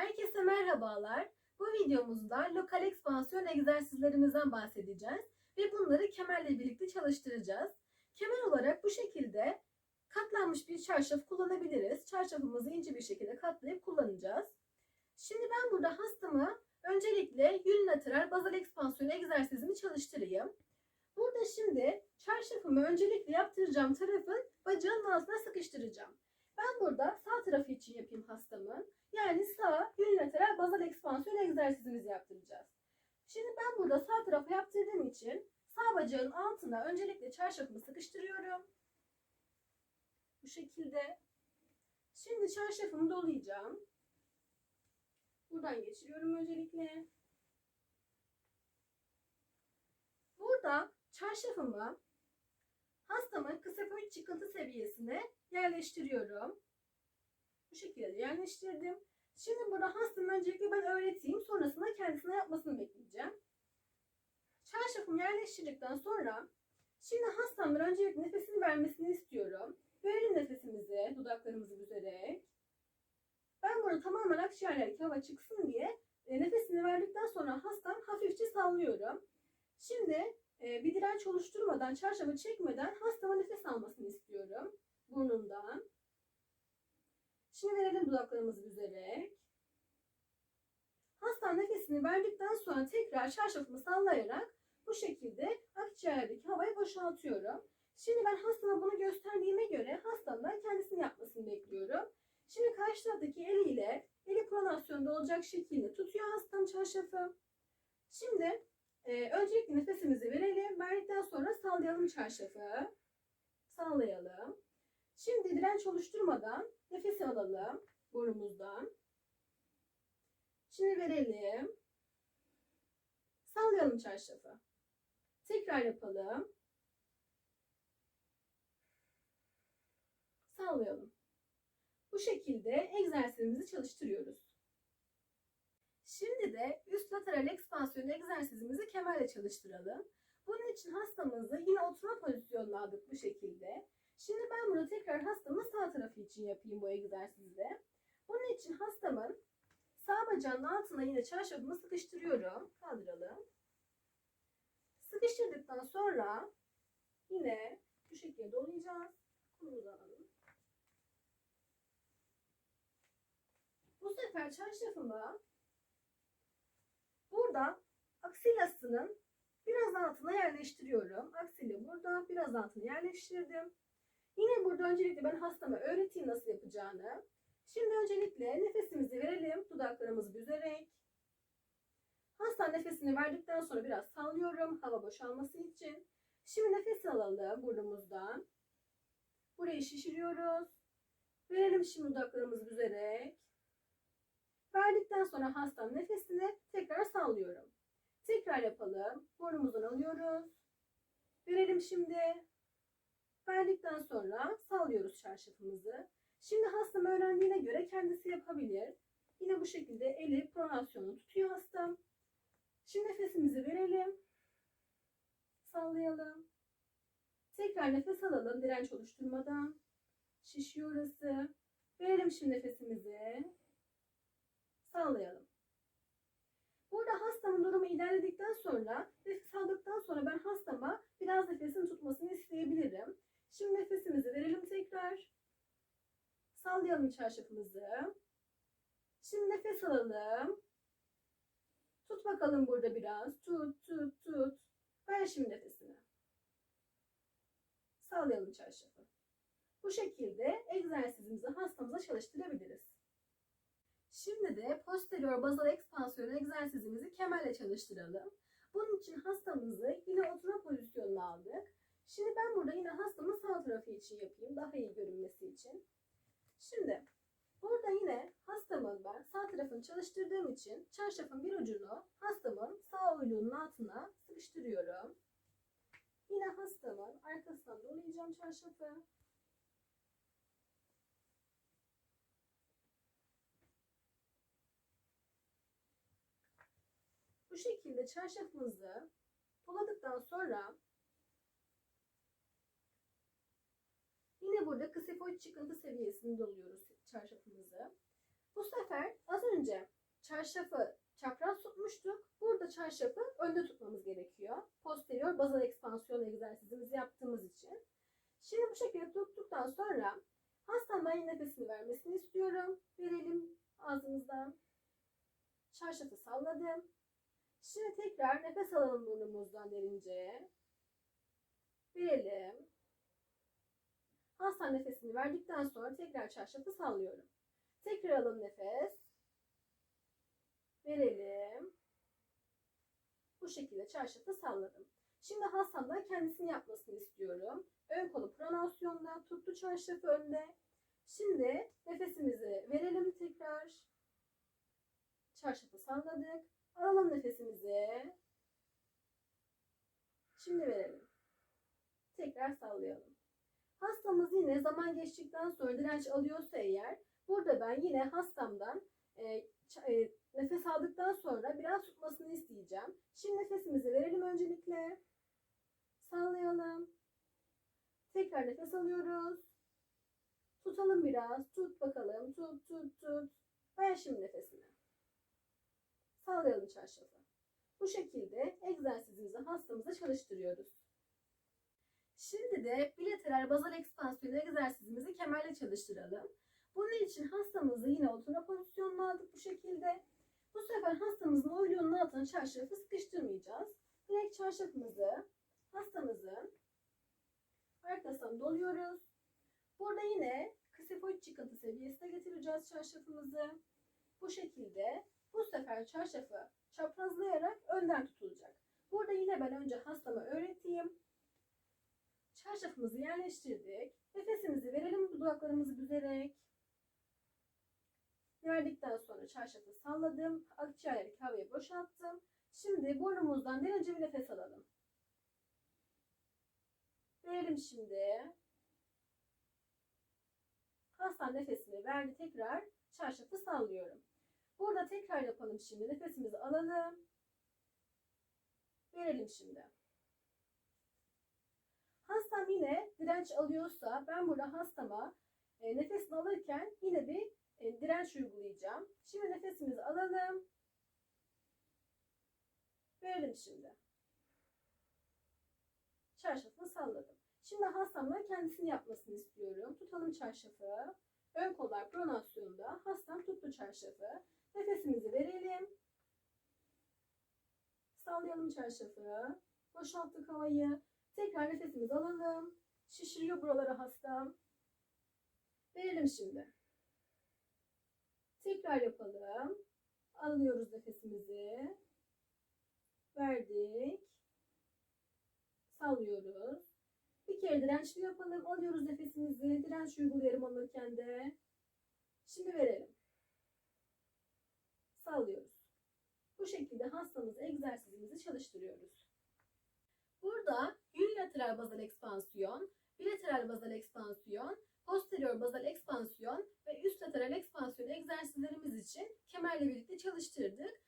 Herkese merhabalar. Bu videomuzda lokal ekspansiyon egzersizlerimizden bahsedeceğiz ve bunları kemerle birlikte çalıştıracağız. Kemer olarak bu şekilde katlanmış bir çarşaf kullanabiliriz. Çarşafımızı ince bir şekilde katlayıp kullanacağız. Şimdi ben burada hastamı öncelikle unilateral bazal ekspansiyon egzersizimi çalıştırayım. Burada şimdi çarşafımı öncelikle yaptıracağım tarafın bacağının altına sıkıştıracağım. Ben burada sağ tarafı için yapayım hastamın. Yani sağ unilateral bazal ekspansiyon egzersizimizi yaptıracağız. Şimdi ben burada sağ tarafa yaptırdığım için sağ bacağın altına öncelikle çarşafımı sıkıştırıyorum. Bu şekilde. Şimdi çarşafımı dolayacağım. Buradan geçiriyorum öncelikle. Burada çarşafımı hastamın kısakoid çıkıntı seviyesine yerleştiriyorum. Bu şekilde yerleştirdim. Şimdi burada hastamı öncelikle ben öğreteyim. Sonrasında kendisine yapmasını bekleyeceğim. Çarşafımı yerleştirdikten sonra şimdi hastamın öncelikle nefesini vermesini istiyorum. Verelim nefesimizi dudaklarımızı büzerek. Ben burada tamamen akciğerlerdeki hava çıksın diye e, nefesini verdikten sonra hastam hafifçe sallıyorum. Şimdi e, bir direnç oluşturmadan, çarşafı çekmeden hastama nefes almasını istiyorum burnundan. Şimdi verelim dudaklarımızı büzerek. Hasta nefesini verdikten sonra tekrar çarşafımı sallayarak bu şekilde akciğerdeki havayı boşaltıyorum. Şimdi ben hastama bunu gösterdiğime göre hastamdan kendisini yapmasını bekliyorum. Şimdi karşı taraftaki eliyle eli pronasyonda olacak şekilde tutuyor hastam çarşafı. Şimdi e, öncelikle nefesimizi verelim. Verdikten sonra sallayalım çarşafı. Sallayalım. Şimdi direnç oluşturmadan nefes alalım burnumuzdan. Şimdi verelim. Sallayalım çarşafı. Tekrar yapalım. Sallayalım. Bu şekilde egzersizimizi çalıştırıyoruz. Şimdi de üst lateral ekspansiyon egzersizimizi kemerle çalıştıralım. Bunun için hastamızı yine oturma pozisyonuna aldık bu şekilde. Şimdi ben burada tekrar hastamın sağ tarafı için yapayım bu egzersizde. Bunun için hastamın sağ bacağının altına yine çarşafımı sıkıştırıyorum. Kaldıralım. Sıkıştırdıktan sonra yine bu şekilde dolayacağız. Kolumuzu alalım. Bu sefer çarşafımı burada aksilasının biraz altına yerleştiriyorum. Aksili burada biraz altına yerleştirdim. Yine burada öncelikle ben hastama öğreteyim nasıl yapacağını. Şimdi öncelikle nefesimizi verelim dudaklarımızı büzerek. Hasta nefesini verdikten sonra biraz sallıyorum hava boşalması için. Şimdi nefes alalım burnumuzdan. Burayı şişiriyoruz. Verelim şimdi dudaklarımızı büzerek. Verdikten sonra hastanın nefesini tekrar sallıyorum. Tekrar yapalım. Burnumuzdan alıyoruz. Verelim şimdi. Verdikten sonra sallıyoruz çarşafımızı. Şimdi hastam öğrendiğine göre kendisi yapabilir. Yine bu şekilde eli pronasyonu tutuyor hastam. Şimdi nefesimizi verelim. Sallayalım. Tekrar nefes alalım direnç oluşturmadan. Şişiyor orası. Verelim şimdi nefesimizi. Sallayalım. Burada hastamın durumu ilerledikten sonra nefes aldıktan sonra ben hastama biraz nefesini tutmasını isteyebilirim. Şimdi nefesimizi verelim tekrar. Sallayalım çarşafımızı. Şimdi nefes alalım. Tut bakalım burada biraz. Tut, tut, tut. Ver şimdi nefesini. Sallayalım çarşafı. Bu şekilde egzersizimizi hastamıza çalıştırabiliriz. Şimdi de posterior bazal ekspansiyon egzersizimizi kemerle çalıştıralım. Bunun için hastamızı yine oturma pozisyonuna aldık. Şimdi ben burada yine hastamın sağ tarafı için yapayım. Daha iyi görünmesi için. Şimdi burada yine hastamın ben sağ tarafını çalıştırdığım için çarşafın bir ucunu hastamın sağ uyluğunun altına sıkıştırıyorum. Yine hastamın arkasından dolayacağım çarşafı. Bu şekilde çarşafımızı doladıktan sonra yine burada kısifoid çıkıntı seviyesini doluyoruz çarşafımızı. Bu sefer az önce çarşafı çapraz tutmuştuk. Burada çarşafı önde tutmamız gerekiyor. Posterior bazal ekspansiyon egzersizimizi yaptığımız için. Şimdi bu şekilde tuttuktan sonra hastamdan nefesini vermesini istiyorum. Verelim ağzımızdan. Çarşafı salladım. Şimdi tekrar nefes alalım burnumuzdan derince. Verelim. Hasta nefesini verdikten sonra tekrar çarşafı sallıyorum. Tekrar alın nefes. Verelim. Bu şekilde çarşafı salladım. Şimdi hastamdan kendisini yapmasını istiyorum. Ön kolu pronasyonda tuttu çarşafı önde. Şimdi nefesimizi verelim tekrar. Çarşafı salladık. Alalım nefesimizi. Şimdi verelim. Tekrar sallayalım. Hastamız yine zaman geçtikten sonra direnç alıyorsa eğer burada ben yine hastamdan e, e, nefes aldıktan sonra biraz tutmasını isteyeceğim. Şimdi nefesimizi verelim öncelikle. Sallayalım. Tekrar nefes alıyoruz. Tutalım biraz. Tut bakalım. Tut tut tut. Ver şimdi nefesini. Sallayalım çarşafı. Bu şekilde egzersizimizi hastamıza çalıştırıyoruz. Şimdi de bilateral bazal ekspansiyon egzersizimizi kemerle çalıştıralım. Bunun için hastamızı yine oturma pozisyonuna aldık bu şekilde. Bu sefer hastamızın oyluğunun altına çarşafı sıkıştırmayacağız. Direkt çarşafımızı hastamızın arkasına doluyoruz. Burada yine ksefoid çıkıntı seviyesine getireceğiz çarşafımızı. Bu şekilde bu sefer çarşafı çaprazlayarak önden tutulacak. Burada yine ben önce hastama öğreteyim. Çarşafımızı yerleştirdik. Nefesimizi verelim dudaklarımızı büzerek. Verdikten sonra çarşafı salladım. Akciğerleri havaya boşalttım. Şimdi burnumuzdan derince bir nefes alalım. Verelim şimdi. Hasta nefesini verdi tekrar. Çarşafı sallıyorum. Burada tekrar yapalım şimdi. Nefesimizi alalım. Verelim şimdi. Hastam yine direnç alıyorsa ben burada hastama e, nefesini alırken yine bir e, direnç uygulayacağım. Şimdi nefesimizi alalım. Verelim şimdi. Çarşafını salladım. Şimdi hastamdan kendisini yapmasını istiyorum. Tutalım çarşafı. Ön kollar pronasyonda. Hastam tuttu çarşafı. Nefesimizi verelim. Sallayalım çarşafı. Boşalttık havayı. Tekrar nefesimizi alalım. Şişiriyor buraları hastam. Verelim şimdi. Tekrar yapalım. Alıyoruz nefesimizi. Verdik. Sallıyoruz. Bir kere dirençli yapalım. Alıyoruz nefesimizi. Direnç uygulayalım alırken de. Şimdi verelim. Sallıyoruz. Bu şekilde hastamız egzersizimizi çalıştırıyoruz. Burada unilateral bazal ekspansiyon, bilateral bazal ekspansiyon, posterior bazal ekspansiyon ve üst lateral ekspansiyon egzersizlerimiz için kemerle birlikte çalıştırdık.